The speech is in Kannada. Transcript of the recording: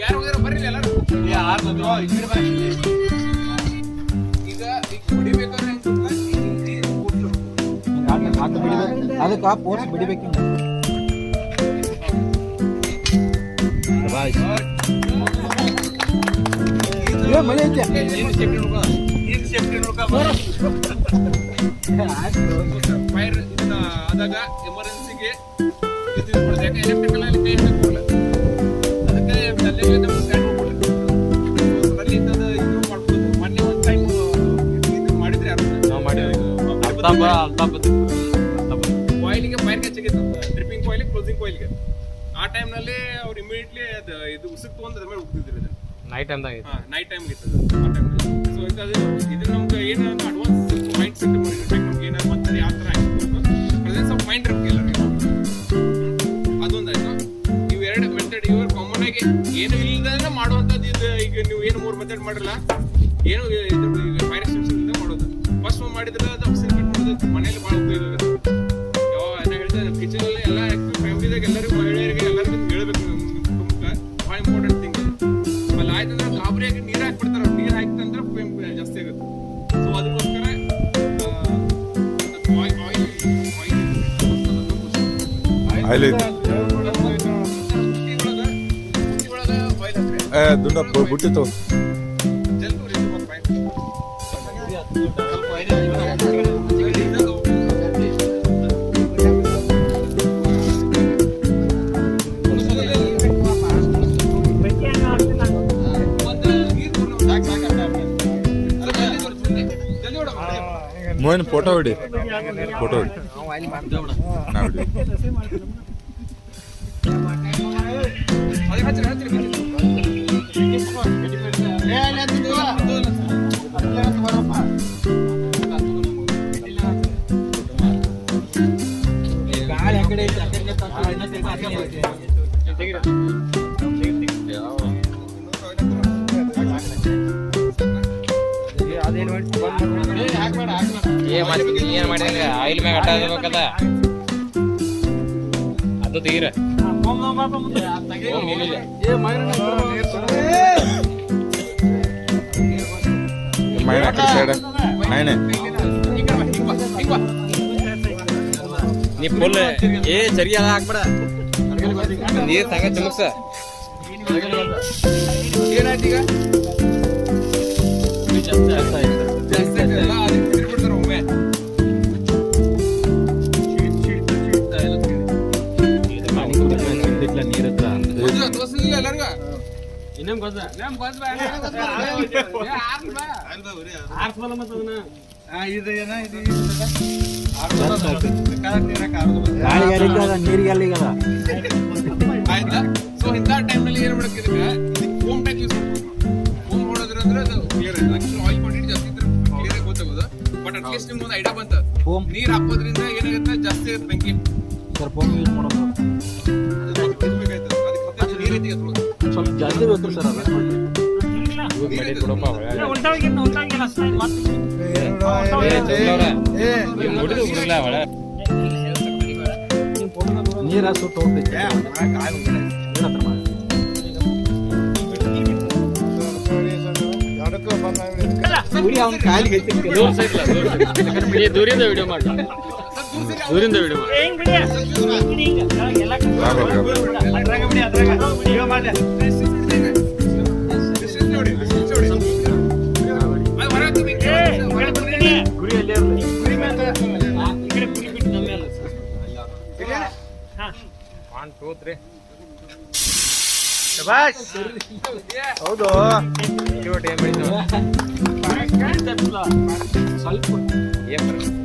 ಯಾರು ಹೋಗ್ಯಾರ ಬರ್ರಿ ಇಲ್ಲಿ ಎಲ್ಲರೂ ಈಗ ಈಗ ಹೊಡಿಬೇಕಾದ್ರೆ ಹೆಂಗ್ ಗೊತ್ತಾ? ಹಿಂಗ್ ಹಿಂಗ್ ಕೊಟ್ಲು. ಅದಕ್ಕೆ ಪೋರ್ಸ್ ಬಿಡಿಬೇಕು ಮಳೆ ಐತೆ ನೀನ್ safety ನೋಡ್ಕೊ. ನೀನ್ safety ಫೈರ್ ಆದಾಗ ಎಮರ್ಜೆನ್ಸಿಗೆ ಮಾಡೋದು. ಯಾಕೆ ಎಲೆಕ್ಟ್ರಿಕಲ್. ಅದಕ್ಕೆ ಇಂಥದ್ದು ಇದು ಮಾಡ್ಬೋದು. ಮೊನ್ನೆ ಒಂದು ಟೈಮ್ ಮಾಡಿದ್ರೆ ಕಾಯಿಲಿಗೆ ಫೈರ್ ಹೆಚ್ಚಾಗಿತ್ತು ಡ್ರಿಪ್ಪಿಂಗ್ ಕಾಯಿಲ್ ಕ್ಲೋಸಿಂಗ್ ಕಾಯಿಲ್ಗೆ ಆ ಟೈಮ್ನಲ್ಲಿ ಅವ್ರು ಇಮಿಡಿಯೇಟ್ಲಿ ಅದು ಇದು ಉಸುಕ್ ಅದ್ರ ಮೇಲೆ ಉಗ್ತಿದ್ರು ಇದನ್ನ ನೈಟ್ ಟೈಮ್ದಾಗ ಹಾ ನೈಟ್ ಟೈಮ್ ಇತ್ತು ಆ ಟೈಮ್ನಲ್ಲಿ ಸೊ ಇದು ಇದು ನಮ್ಗೆ ಏನು ಅಡ್ವಾನ್ಸ್ ಮೈಂಡ್ ಸೆಟ್ ಮಾಡಿರ್ಬೇಕು ನಮ್ಗೆ ಏನಾದ್ರು ಮತ್ತೆ ಯಾವ ಥರ ಆಗಿರ್ಬೇಕು ಪ್ರೆಸೆನ್ಸ್ ಆಫ್ ಮೈಂಡ್ ಇರ್ಬೇಕು ಎಲ್ಲರಿಗೂ ಅದೊಂದಾಯ್ತು? ನೀವು ಎರಡು ಮೆಥಡ್ ಇವರು ಕಾಮನ್ ಆಗಿ ಏನು ಇಲ್ಲದೇ ಮಾಡುವಂಥದ್ದು ಇದು. ಈಗ ನೀವು ಏನು ಮೂರು ಮೆಥಡ್ ಮಾಡಿರಲ್ಲ ಏನು ಇದು ಎಕ್ಸ್ಟೆನ್ಷನ್ ಇಂದ ಮಾಡೋದು. ಫಸ್ಟ್ ಮಾಡಿದ್ರೆ ಅದು ಆಕ್ಸಿಜನ್ ಕಟ್ ಮಾಡೋದು, ಮನೇಲಿ ಭಾಳ ಉಪಯೋಗ ಯಾವ ಹೇಳ್ತಾರೆ ಕಿಚನ್ ಅಲ್ಲಿ ಎಲ್ಲ ಫ್ಯಾಮಿಲಿದಾಗ ಎಲ್ಲರಿಗೂ ಮಹಿಳೆಯರಿಗೆ ಎಲ್ಲರಿಗೂ ಆಯಿಲ್ ಐತಿ ಏ ದುಡ್ಡ ಬಿಟ್ಟಿತ್ತು ಮೋಹನ್ ಫೋಟೋ ಹೊಡಿ. ಫೋಟೋ ಹೊಡಿ. ನಾ ಹೊಡಿ. ಗಾಳಿ ಏನ್ ಮಾಡಿ ಏನ್ ಮಾಡಿದಂಗ ಆಯಿಲ್ ಮ್ಯಾಗ ಆಗ್ಬೇಕಲ್ಲ ಅದು ತೆಗೀರ ಮೈನ ಸೈಡ್ ನೀ ಫುಲ್ ಏ ಸರಿ ಅದ ಹಾಕ್ಬೇಡ ನೀರ್ ತಂಗ ಚಮಕ್ಸ ಏನಾಯ್ತು ಅದ ನೀರಿಗೆ ಅಲ್ಲಿಗದ ಆಯ್ತಾ ಸೊ ಇಂಥ ಟೈಮ್ನಲ್ಲಿ ಏನು ಇದಕ್ಕೆ ಫೋಮ್ ಟ್ಯಾಕ್ ಯೂಸ್ ಫೋಮ್ ಅಂದ್ರೆ ಅದು ಕ್ಲಿಯರ್ ಆಕ್ಚುಲಿ ಆಯಿಲ್ ಕ್ವಾಂಟಿಟಿ ಜಾಸ್ತಿ ಇದ್ರೆ ಕ್ಲಿಯರ್ ಆಗಿ ಬಟ್ ಅಟ್ಲೀಸ್ಟ್ ನಿಮ್ಗೆ ಒಂದು ಐಡಿಯಾ ಬಂತ ಫೋಮ್ ನೀರ್ ಹಾಕೋದ್ರಿಂದ ಏನಾಗುತ್ತೆ? ಜಾಸ್ತಿ ಬೆಂಕಿ. ಸರ್ ಫೋಮ್ ಯೂಸ್ ಮಾಡೋದು ಸ್ವಲ್ಪ ಜಾಸ್ತಿ ಬೇಕು ಸರ್ ಅದು ನೀರ್ ಸುತ್ತ ಹೋಗ್ತೈತೆ ಅವ್ನ ಕಾಲಿಗೆ ಐತಿ ದೂರ ಸೈಡ್ಲ ದೂರ ದೂರಿಂದ ವಿಡಿಯೋ ಮಾಡಿ. ದೂರಿಂದ ಬಿಡಿ ಒನ್ ಟೂ ತ್ರೀ ಹೌದು ಏನ್ ಮಾಡಿದ್ವಿ ಸ್ವಲ್ಪ ಏನ್ ಬರ್ತದೆ?